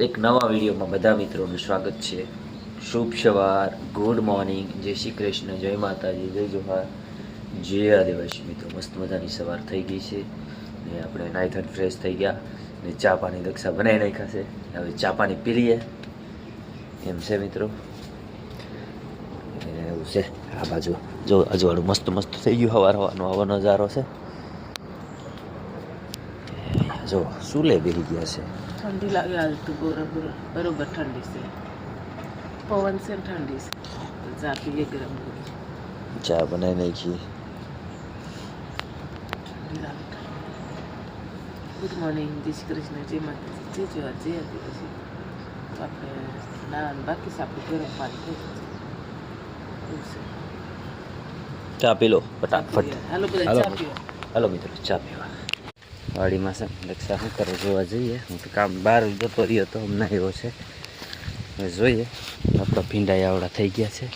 એક નવા વિડીયોમાં બધા મિત્રોનું સ્વાગત છે. શુભ સવાર, ગુડ મોર્નિંગ, જય શ્રી કૃષ્ણ, જય માતાજી, જય જોહાર. જય આદિવાસી મિત્રો મસ્ત મજાની સવાર થઈ ગઈ છે. ને આપણે નાઈટ એન્ડ ફ્રેશ થઈ ગયા. ને ચા પાણી દક્ષા બનાવી નાખ્યા છે. હવે ચા પાણી પી લઈએ. એમ છે મિત્રો. એવું છે. આ બાજુ જો અજવાળું મસ્ત મસ્ત થઈ ગયું હવાર હવાનો આવો નજારો છે. જો શું લે બેહી ગયા છે? ઠંડી લાગે આજ તો બરોબર બરોબર ઠંડી છે. પવન છે ઠંડી છે. ચા પીએ ગરમ ચા બનાવી નાખી. ગુડ મોર્નિંગ જય શ્રી કૃષ્ણ જય માતાજી. જય જોવા જય આદિવાસી. આપણે ના બાકી છે ગરમ પાણી થઈ છે. ચા પી લો ફટાફટ. હાલો મિત્રો ચા પીવા. વાડીમાં છે. રક્ષા શું કરે જોવા જઈએ. હું તો કામ બહાર જતો રહ્યો તો હમણાં આવ્યો છે. જોઈએ. આપણા ભીંડા આવડા થઈ ગયા છે.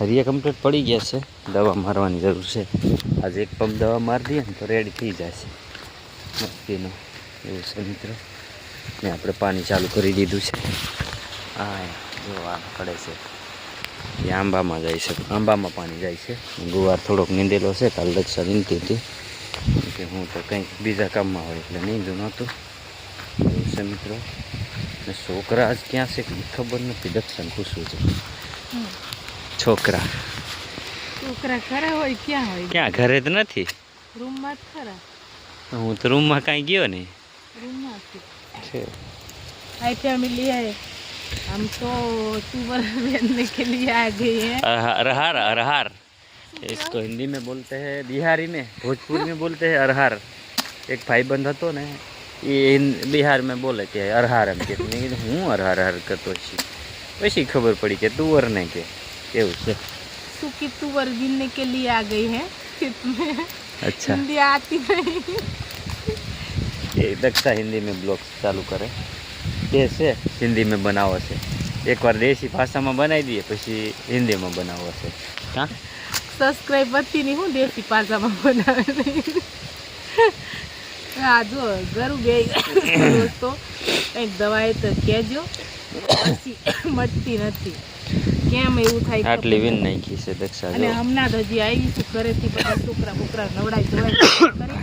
હરિયા કમ્પ્લીટ પડી ગયા છે. દવા મારવાની જરૂર છે. આજે એક પંપ દવા મારી દઈએ ને તો રેડી થઈ જાય છે. મસ્તીનું. એવું છે મિત્રો. ને આપણે પાણી ચાલુ કરી દીધું છે. હા જોવા પડે છે. એ આંબામાં જાય છે. આંબામાં પાણી જાય છે. ગુવાર થોડોક નીંદેલો છે. કાલ દક્ષા નીંદતી હતી. કે હું તો કંઈક બીજા કામમાં હોય એટલે નીંદું નહોતું એવું છે મિત્રો ને છોકરા આજ ક્યાં છે કંઈ ખબર નથી દક્ષાને પૂછવું છે છોકરા છોકરા ખરા હોય ક્યાં હોય ક્યાં ઘરે જ નથી રૂમમાં જ ખરા હું તો રૂમમાં કાંઈ ગયો નહીં રૂમમાં છે हाय फैमिली है हम तो सुबह रहने के लिए आ गए हैं अरहा- अरहार अरहार इसको हिंदी में बोलते हैं बिहारी में भोजपुरी में बोलते हैं अरहार एक भाई बंद હતો ને એ હિન્દ- બિહાર में बोले કે અરહાર એમ કે મેં કીધું હું અરહાર અરહાર કરતો છીએ પછી ખબર પડી કે તુવર ને કે એવું છે सूखी तुवर गिनने के लिए आ गई हैं खेत में અચ્છા हिंदी आती नहीं એ દક્ષા હિન્દી में બ્લોગ ચાલુ કરે તે છે હિન્દી में બનાવો છે એકવાર દેશી ભાષામાં બનાવી દઈએ પછી હિન્દીમાં બનાવો છે હા સબસ્ક્રાઇબ વધતી નહીં હું દેશી પાસામાં બનાવે હા જો ગરું બે દોસ્તો. કંઈક દવાએ તો કહેજો. પછી મટતી નથી. કેમ એવું થાય આટલી વિન. નાખી છે દક્ષા અને હમણાં જ હજી આવી છું ઘરેથી બધા છોકરા બોકરા નવડાઈ ધોવાઈ કરી.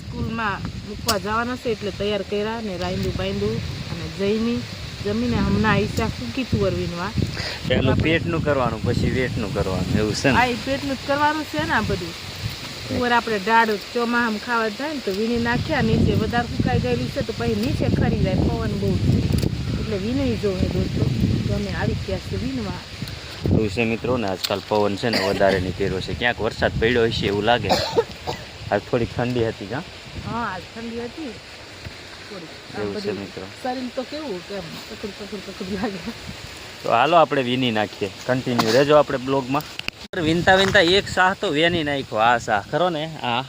સ્કૂલમાં મૂકવા જવાના છે એટલે તૈયાર કર્યા ને રાંધું બાંધું અને જઈમી જમીને હમણાં આઈસા ફૂકી તુવર વીનવા પેલું પેટનું કરવાનું પછી વેટનું કરવાનું એવું છે આ એ પેટનું જ કરવાનું છે ને આ બધું. તુવર આપણે ડાળ ચોમાહામ ખાવા જાય ને તો વીણી નાખ્યા નીચે વધારે સુકાઈ ગયેલી છે તો પછી નીચે ખરી જાય પવન બહુ એટલે વીણી જોવે દોસ્તો. તો અમે આવી ગયા છે વીણવા. એવું છે મિત્રો ને આજકાલ પવન છે ને વધારે નીકળ્યો છે. ક્યાંક વરસાદ પડ્યો હશે એવું લાગે. આજ થોડીક ઠંડી હતી હા હા આજ ઠંડી હતી. થોડી. આ એવું છે બધું મિત્રો. શરીર તો કેવું કેમ પકડ પકડ પકડ લાગે. તો હાલો આપણે વીની નાખીએ. કન્ટિન્યુ રહેજો આપણે બ્લોગમાં. વિનતા વિનતા એક શાહ તો વેની નાખ્યો. આ શાહ ખરો ને? આ.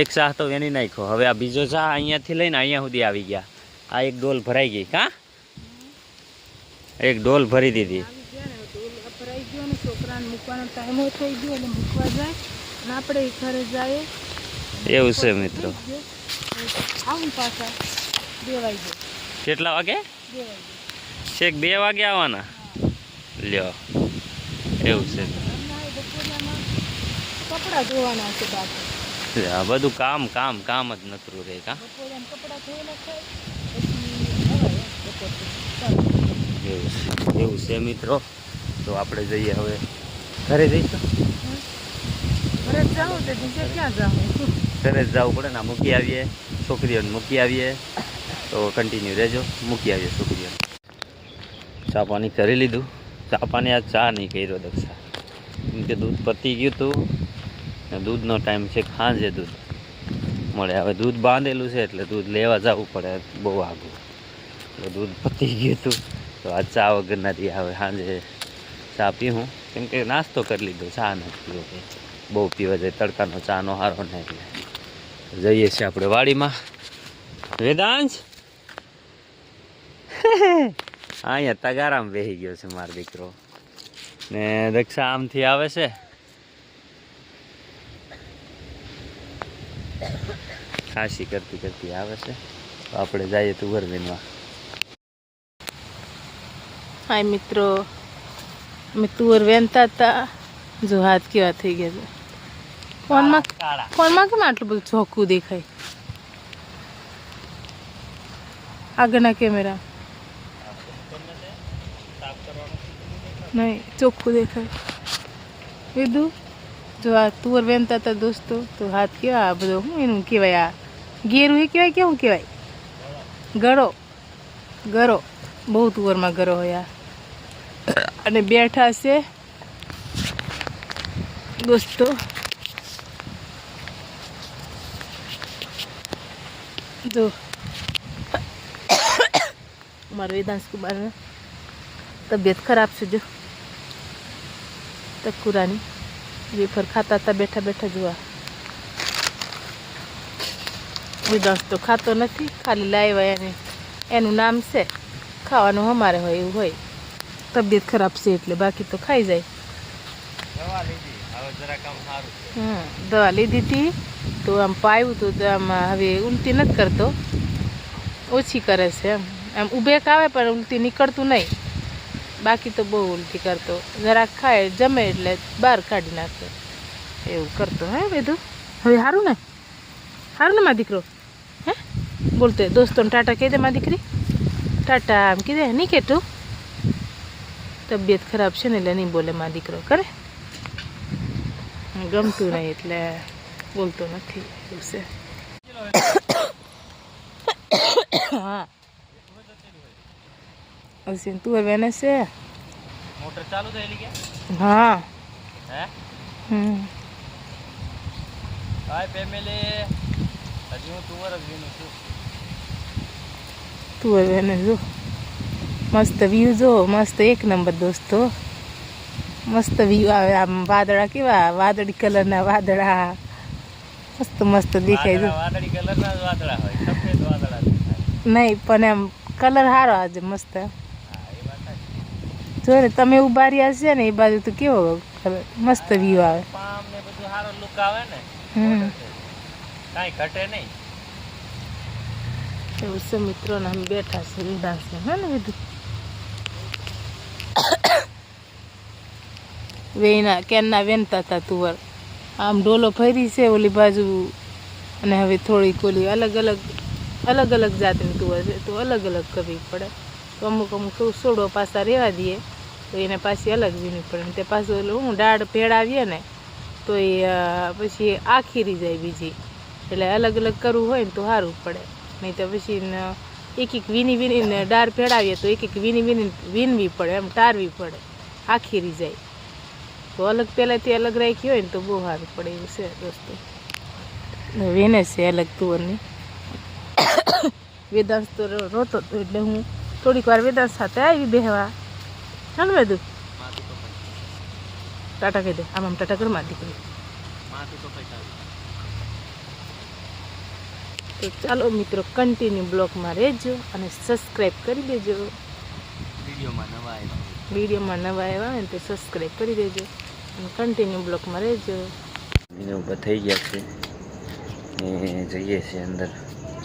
એક શાહ તો વેની નાખ્યો. હવે આ બીજો શાહ અહીંયાથી લઈને અહીંયા સુધી આવી ગયા. આ એક ડોલ ભરાઈ ગઈ. કા? એક ડોલ ભરી દીધી. આવી ગયા ને તો ઓલું અપરાઈ ગયો ને છોકરાને મૂકવાનો ટાઈમ થઈ ગયો મૂકવા જાય. આપણે ઘરે જાય એવું છે મિત્રો. આવું પાછા. બે વાગે. કેટલા વાગે? બે વાગે. છેક બે વાગે આવવાના? લ્યો. એવું છે. હમણાં એ બપોરિયામાં કપડાં ધોવાના છે બાકી આ બધું કામ કામ કામ જ નતરું રહે કા. એવું છે. એવું છે મિત્રો. તો આપણે જઈએ હવે ઘરે જઈશું. ઘરે જવું પડે ને મૂકી આવીએ છોકરીઓને મૂકી આવીએ. તો કન્ટિન્યુ રહેજો. મૂકી આવીએ છોકરીઓને ચા પાણી કરી લીધું. ચા પાણી આ ચા નહીં કર્યો દક્ષા. કેમ કે દૂધ પતી ગયું હતું દૂધનો ટાઈમ છે સાંજે દૂધ. મળે, હવે દૂધ બાંધેલું છે એટલે દૂધ લેવા જવું પડે. બહુ આગું. એટલે દૂધ પતી ગયું હતું તો આ ચા વગર નથી આવે. સાંજે ચા પીવું કેમ કે નાસ્તો કરી લીધો. ચા નથી પીવો બહુ પીવા જાય. તડકાનો ચાનો હારો ને એટલે જઈએ છીએ આપણે વાડીમાં. વેદાંશ! અહીંયા તગારામ બેસી ગયો છે મારો દીકરો. ને દક્ષા આમથી આવે છે. ખાંસી કરતી કરતી આવે છે. તો આપણે જઈએ તુવર વીણવા હાય મિત્રો. અમે તુવર વેનતા હતા જો હાથ કેવા થઈ ગયા છે. ફોનમાં ફોનમાં કેમ આટલું બધું ચોખ્ખું દેખાય? આગળના કેમેરા નહીં, ચોખ્ખું દેખાય. કીધું જો આ તુવર વહેનતા હતા દોસ્તો, તો હાથ કેવા આ બધો શું એનું કહેવાય આ? ગેરું એ કહેવાય કેવું કહેવાય? ગળો. ગરો બહુ તુવરમાં ગરો હોય આ. અને બેઠા છે. દોસ્તો. જો. મારો વેદાંશ કુમારને તબિયત ખરાબ છે જો. તકુરાની વેફર ખાતા હતા બેઠા બેઠા જોવા. વિદાસ તો ખાતો નથી ખાલી લાવ્યા એને. એનું નામ છે ખાવાનું અમારે હોય એવું હોય. તબિયત ખરાબ છે એટલે બાકી તો ખાઈ જાય. હમ, દવા લીધી હતી તો આમ પાયું તો આમ હવે ઉલટી નથી કરતો. ઓછી કરે છે એમ. આમ ઉભેક આવે પણ ઉલટી નીકળતું નહીં. બાકી તો બહુ ઉલટી કરતો. જરાક ખાય, જમે એટલે બહાર કાઢી નાખે. એવું કરતો હે બધું હવે સારું ને? સારું ને મા દીકરો? હે? બોલતો દોસ્તોને ટાટા કહી દે મા દીકરી. ટાટા આમ કીધે નહીં કહેતું તબિયત ખરાબ છે ને એટલે નહીં બોલે મા દીકરો. કરે? ગમતું નહીં એટલે બોલતો નથી. એવું હા. તું હવે એને છે મોટર ચાલુ થયેલી કે હા હે હમ હાય ફેમિલી હજી હું તુવર જ વીનું છું તું હવે એને જો મસ્ત વ્યૂ જો મસ્ત એક નંબર દોસ્તો મસ્ત વ્યૂ આવે આમ વાદળા કેવા વાદળી કલરના વાદળા મસ્ત મસ્ત દેખાય છે વાદળી કલરના ના વાદળા હોય સફેદ વાદળા નહીં પણ એમ કલર સારો આજે મસ્ત. જો ને તમે ઊભા રહ્યા છે ને એ બાજુ તો કેવો મસ્ત વ્યૂ આવે. પામ ને બધું સારો લુક આવે ને હમ. કાંઈ ઘટે નહીં. એવું છે મિત્રો ને અમે બેઠા છે વિદાસ હે ને બધું. વેના કેનના વેનતા હતા તુવર આમ ડોલો ફરી છે ઓલી બાજુ અને હવે થોડીક ઓલી અલગ અલગ અલગ અલગ જાતની તુવર છે. તો અલગ અલગ કરવી પડે. તો અમુક અમુક સોડો પાછા રહેવા દઈએ તો એને પાછી અલગ વીણવી પડે. તે પાછું એટલે હું દાળ ભેળાવીએ ને, તો એ પછી આખી રહી જાય બીજી. એટલે અલગ અલગ કરવું હોય ને તો સારું પડે. નહીં તો પછી એક એક વીની વીણીને દાળ ભેળાવીએ તો એક એક વીની વીની વીનવી પડે, એમ તારવી પડે. આખી રહી જાય. તો અલગ પહેલાંથી અલગ રાખી હોય ને તો બહુ સારું પડે એવું છે દોસ્તો વેને છે અલગ તુવરની. વેદાંશ તો રોતો હતો એટલે હું થોડીક વાર વેદાંશ સાથે આવી બેહવા. ચાલ પૈસા ટાટા કહી દે આમ આમ ટાટા કરમાં દીકરી તો ચાલો મિત્રો કન્ટિન્યુ બ્લોગમાં રહેજો અને સબસ્ક્રાઈબ કરી દેજો વિડીયોમાં નવા આવ્યા વિડીયોમાં નવા આવ્યા હોય તો સબસ્ક્રાઈબ કરી દેજો અને કન્ટિન્યુ બ્લોગમાં રહેજો બીજા ઊભા થઈ ગયા છે એ જઈએ છીએ અંદર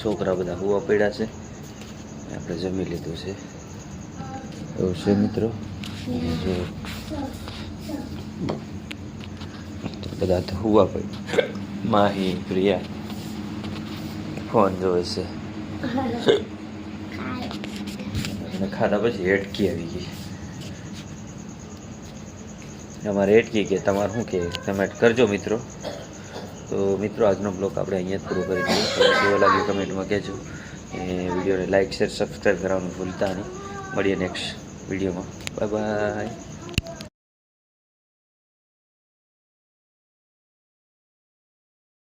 છોકરા બધા હુવા પડ્યા છે આપણે જમી લીધું છે। એવું છે મિત્રો બધા તો હુવા ભાઈ માહી, પ્રિયા, ફોન જોવે છે. અને ખાધા પછી હેડકી આવી ગઈ. અમારે હેડકી કે, તમારે શું કે? કમેન્ટ કરજો મિત્રો. તો મિત્રો, આજનો બ્લોગ આપણે અહીંયા જ પૂરો કરી દઈએ. કેવો લાગ્યો કમેન્ટમાં કહેજો. એ વિડીયોને લાઇક શેર સબસ્ક્રાઈબ કરવાનું ભૂલતા નહીં. મળીએ નેક્સ્ટ વિડીયોમાં. 拜拜。